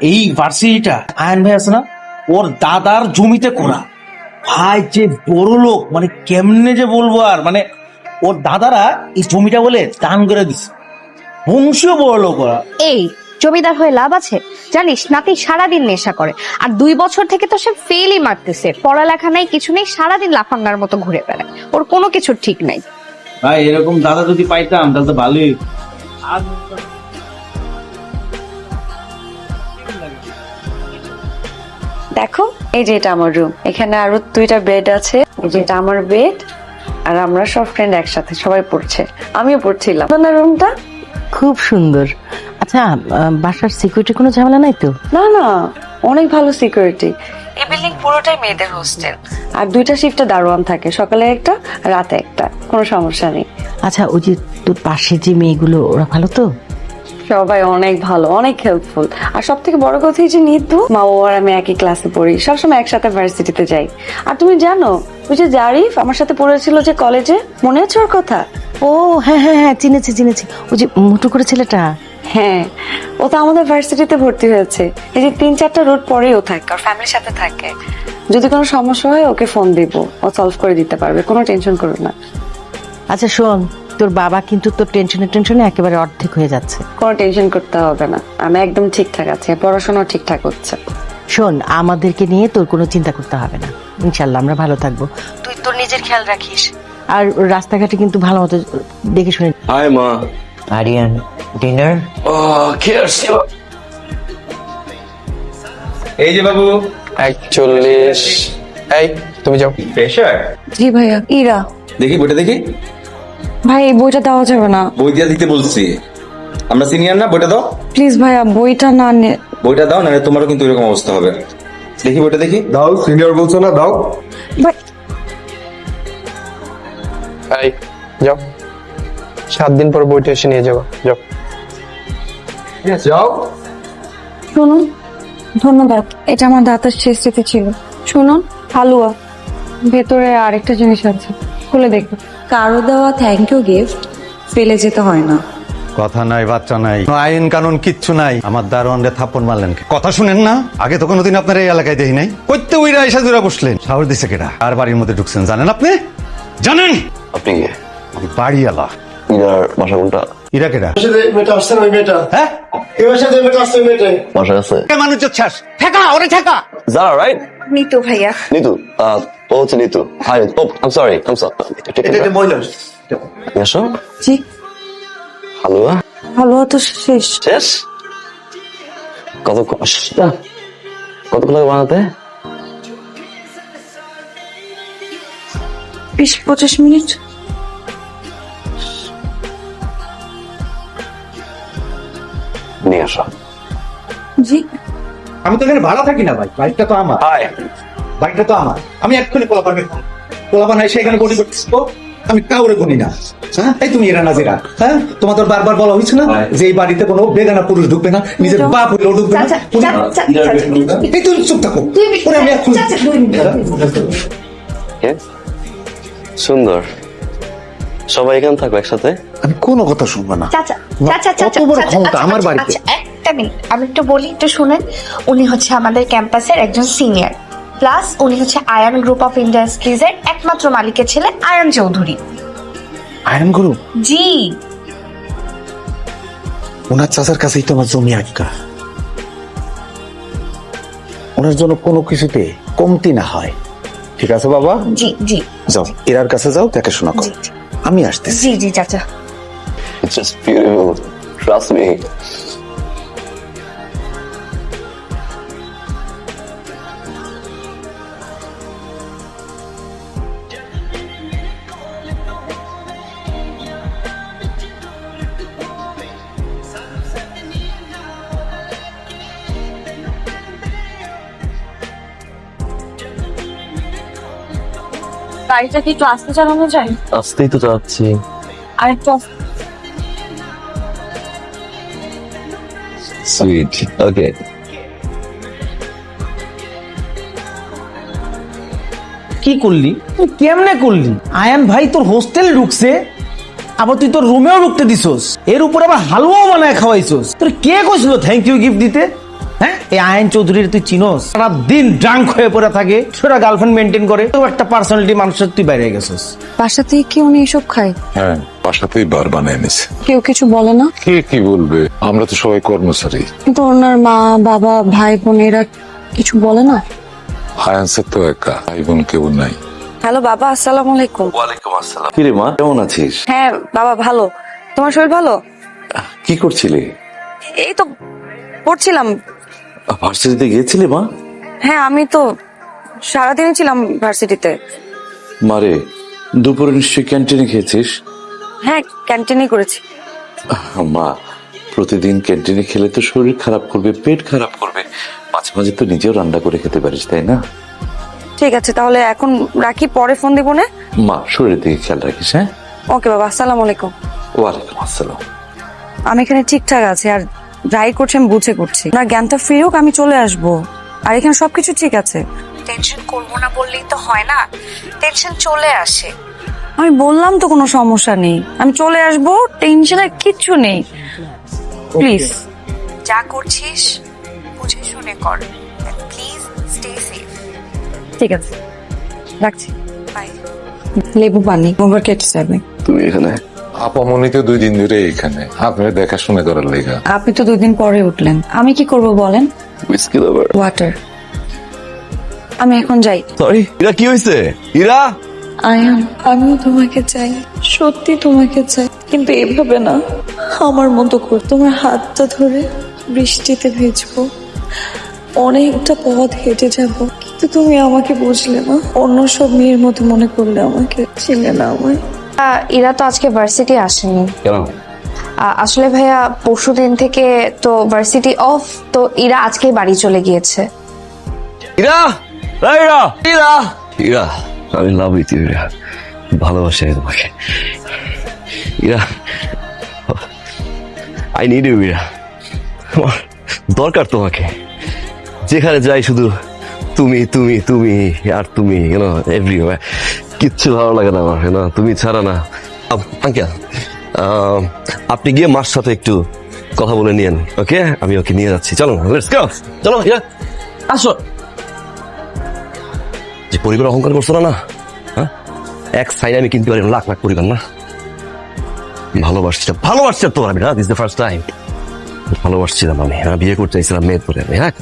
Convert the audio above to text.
এই ভার্সিটিটা আয়ন ভাই আছে না? ওর দাদার জমিতে করা ভাই যে বড় লোক মানে কেমনে যে বলব আর মানে ওর দাদারা এই জমিটা বলে দান করে দিছে। বংশীয় বড় লোক ওরা। এই জমিদার হয়ে লাভ আছে? জানিস নাতি সারাদিন নেশা করে। আর দুই বছর থেকে তো সে ফেলই মারতেছে। পড়ালেখা নাই কিছু নেই সারাদিন লাফাঙ্গার মতো ঘুরে বেড়ায়। ওর কোনো কিছুর ঠিক নাই। ভাই এরকম দাদা যদি পাইতাম তাহলে তো ভালোই। আর দেখো এই যে এটা আমার রুম এখানে আরও দুইটা বেড আছে এই যে এটা আমার বেড আর আমরা সব ফ্রেন্ড একসাথে সবাই পড়ছে। আমিও পড়ছিলাম। আপনার রুমটা খুব সুন্দর। আচ্ছা বাসার সিকিউরিটি কোনো ঝামেলা নাই তো? না না অনেক ভালো সিকিউরিটি এই বিল্ডিং পুরোটাই মেয়েদের হোস্টেল আর দুইটা শিফটে দারোয়ান থাকে সকালে একটা রাতে একটা। কোনো সমস্যা নেই। আচ্ছা ওই যে তোর পাশে যে মেয়েগুলো ওরা ভালো তো? সবাই অনেক ভালো অনেক হেল্পফুল আর সব থেকে বড় কথা যে নিতু মা ও আর আমি একই ক্লাসে পড়ি। সবসময় একসাথে ভার্সিটিতে যাই। আর তুমি জানো ওই যে জারিফ আমার সাথে পড়েছিল যে কলেজে মনে আছে ওর কথা? ও হ্যাঁ হ্যাঁ হ্যাঁ চিনেছি চিনেছি। ওই যে মোটু করে ছেলেটা? হ্যাঁ ও তো আমাদের ভার্সিটিতে ভর্তি হয়েছে। এই যে তিন চারটা রোড পরেই ও থাকে আর ফ্যামিলির সাথে থাকে। যদি কোনো সমস্যা হয় ওকে ফোন দিব। ও সলভ করে দিতে পারবে কোনো টেনশন করো না। আচ্ছা শোন তোর বাবা কিন্তু তোর টেনশনে টেনশনে একেবারে অর্ধেক হয়ে যাচ্ছে। কোনো টেনশন করতে হবে না। আমি একদম ঠিকঠাক আছি পড়াশোনাও ঠিকঠাক হচ্ছে। শোন আমাদেরকে নিয়ে তোর কোনো চিন্তা করতে হবে না। ইনশাল্লাহ আমরা ভালো থাকব। তুই তোর নিজের খেয়াল রাখিস। আর রাস্তাঘাটে কিন্তু ভালো মতো দেখে শুনে হাই মা। আরিয়ান ডিনার? ও কে আসছে? এই যে বাবু। একচল্লিশ এই তুমি যাও। প্রেশার জি ভাইয়া ইরা। দেখি বইটা দেখি। ভাই এই বইটা দেওয়া যাবে না। বই দিয়া দিতে বলছি। আমরা সিনিয়র না? বইটা দাও। প্লিজ ভাইয়া বইটা না নে- বইটা দাও না তোমারও কিন্তু এরকম অবস্থা হবে। দেখি বইটা দেখি। দাও সিনিয়র বলছো না দাও। ভাই এই যাও। সাত দিন পর বইটা এসে নিয়ে যাব যাও। যাও। শুনুন ধন্যবাদ। এটা আমার দাতার শেষ স্মৃতি ছিল। শুনুন হালুয়া। ভেতরে আরেকটা জিনিস আছে। খুলে দেখুন। কারও দেওয়া থ্যাংক ইউ গিফট ফেলে যেতে হয় না। কথা নাই বাচ্চা নাই আইন কানুন কিচ্ছু নাই। আমার দারোয়ানরে থাপ্পড় মারলেন কথা শুনেন না? আগে তো কোনোদিন আপনার এই এলাকায় দেখি নাই। কইতে উইরা এসে জুড়ে বসলেন। সাহস দিছে কেডা? আর বাড়ির মধ্যে ঢুকছেন জানেন আপনি? জানেন? আপনি বাড়িয়ালা বাড়িওয়ালা। ইনার বাসা কোনটা? ইরা কেডা? মেয়েটা আসছে না ওই মেয়েটা? হ্যাঁ? এবার সাথে মেয়েটা আসছে ওই বাসা আছে। মানুষ চাস ঠেকা ওরে ঠেকা। জারা রাইট নিতু ভাইয়া। নিতু ও হচ্ছে নিতু। হাই ও আম সরি আম সরি মহিলা। এসো জি। হালুয়া? হালুয়া তো শেষ। শেষ? কত কষ্ট কতক্ষণ লাগে বানাতে? বিশ পঁচিশ মিনিট। নিয়ে আসো জি। আমি তো এখানে ভাড়া থাকি না ভাই বাইকটা তো আমার। হাই বাইকটা তো আমার। আমি এক্ষুনি পোলাপান এসে এখানে করতেছি আমি কাউরে গুনি না। হ্যাঁ? এই তুমি এরা নাজিরা হ্যাঁ? তোমাদের বারবার বলা হয়েছে না যে এই বাড়িতে কোনো বেগানা পুরুষ ঢুকবে না নিজের বাপ হইলেও ঢুকবে না। এই তুমি চুপ থাকো। আমি এক্ষুনি সুন্দর। সবাই এখানে থাকো একসাথে। আমি কোনো কথা শুনব না। চাচা চাচা কত চাচা বড় ক্ষমতা? আচ্ছা, আমার আচ্ছা, বাড়িতে। আচ্ছা, একটা মিনিট আমি একটু বলি একটু শুনেন। উনি হচ্ছে আমাদের ক্যাম্পাসের একজন সিনিয়র প্লাস উনি হচ্ছে আয়ান গ্রুপ অফ ইন্ডাস্ট্রিজের একমাত্র মালিকের ছেলে আয়ান চৌধুরী আয়ন গুরু জি। ওনার চাচার কাছেই তো আমার জমি আটকা ওনার জন্য কোনো কিছুতে কমতি না হয়। ঠিক আছে বাবা? জি জি। যাও এরার কাছে যাও দেখাশোনা করো। আমি আসতেছি জি জি চাচা It's just beautiful. Trust me. গাড়িটা কি একটু আস্তে চালানো যায়? আসতেই তো যাচ্ছি। আর একটু সুইট ওকে কি করলি? তুই কেমনে করলি? আয়ান ভাই তোর হোস্টেল ঢুকছে আবার তুই তোর রুমেও ঢুকতে দিছস। এর উপর আবার হালুয়াও বানায় খাওয়াইছস। তোর কে কইছিল থ্যাংক ইউ গিফট দিতে? হ্যাঁ? এই আয়ন চৌধুরীর তুই চিনোস? সারা দিন ড্রাঙ্ক হয়ে পড়ে থাকে সেটা গার্লফ্রেন্ড মেনটেন করে তো একটা পার্সোনালিটি মানুষের তুই বাইরে গেছিস। বাসা থেকে কি উনি এসব খায়? হ্যাঁ বাসাতেই বার বানায় এনেছে। কেউ কিছু বলে না? কে কি বলবে? আমরা তো সবাই কর্মচারী। কিন্তু ওনার মা বাবা ভাই বোন এরা কিছু বলে না? হায়ান্সের তো একা ভাই বোন কেউ নাই। হ্যালো বাবা আসসালামু আলাইকুম। ওয়ালাইকুম আসসালাম। কিরে মা কেমন আছিস? হ্যাঁ বাবা ভালো। তোমার শরীর ভালো? কি করছিলি? এই তো পড়ছিলাম। ভার্সিটিতে গিয়েছিলি মা? হ্যাঁ আমি তো সারাদিনই ছিলাম ভার্সিটিতে মারে দুপুরে নিশ্চয়ই ক্যান্টিনে খেয়েছিস? হ্যাঁ ক্যান্টিনেই করেছি। মা প্রতিদিন ক্যান্টিনে খেলে তো শরীর খারাপ করবে পেট খারাপ করবে। মাঝে মাঝে তো নিজেও রান্না করে খেতে পারিস তাই না? ঠিক আছে তাহলে এখন রাখি পরে ফোন দিব না? মা শরীরের দিকে খেয়াল রাখিস হ্যাঁ? ওকে বাবা আসসালামু আলাইকুম। ওয়ালাইকুম আসসালাম। আমি এখানে ঠিকঠাক আছি আর যাই করছি আমি বুঝে করছি। না জ্ঞানটা ফ্রি হোক আমি চলে আসব। আর এখানে সবকিছু ঠিক আছে। টেনশন করব না বললেই তো হয় না। টেনশন চলে আসে। আমি বললাম তো কোনো সমস্যা নেই। আমি চলে আসব টেনশনের কিচ্ছু নেই। প্লিজ যা করছিস বুঝে শুনে কর। প্লিজ স্টে সেফ ঠিক আছে। রাখছি। বাই লেবু পানি। মোবাইল কেটে যাবে তুমি এখানে আপামনি তো দুই দিন ধরে এখানে। আপনার দেখাশোনা করার লেগা। আপনি তো দুই দিন পরে উঠলেন। আমি কি করব বলেন? উইস্কি লাভার ওয়াটার আমি এখন যাই। সরি এরা কি হয়েছে ইরা? আয়ান আমিও তোমাকে চাই সত্যি তোমাকে চাই কিন্তু এভাবে না। আমার মতো কর তোমার হাতটা ধরে বৃষ্টিতে ভিজবো। অনেকটা পথ হেঁটে যাব কিন্তু তুমি আমাকে বুঝলে না। অন্য সব মেয়ের মতো মনে করলে আমাকে ছিলে না আমায়। ইরা তো আজকে ভার্সিটি আসেনি। কেন? আসলে ভাইয়া পরশু দিন থেকে তো ভার্সিটি অফ তো ইরা আজকে বাড়ি চলে গিয়েছে। ইরা! ইরা! ইরা! ইরা! আমি লাভ ইউ ইরা। ভালোবাসি আমি তোমাকে। Ira I need you Ira. দরকার তোমাকে। যেখানে যাই শুধু তুমি তুমি তুমি আর তুমি ইউনো এভরি কিচ্ছু ভালো লাগে না আমার, না? তুমি ছাড়া না। আঙ্কেল আপনি গিয়ে মার সাথে একটু কথা বলে নিয়েন, ওকে? আমি ওকে নিয়ে যাচ্ছি। চলো লেটস গো চলো আসো। যে পরিবার অহংকার করছ না হ্যাঁ? এক সাইড আমি কিনতে পারি লাখ লাখ পরিবার, না? ভালোবাসছিলাম ভালোবাসছিলাম তোমার আমি, না? দিস দ্য ফার্স্ট টাইম ভালোবাসছিলাম আমি হ্যাঁ? বিয়ে করতে চাইছিলাম মেয়ের পরে আমি হ্যাঁ?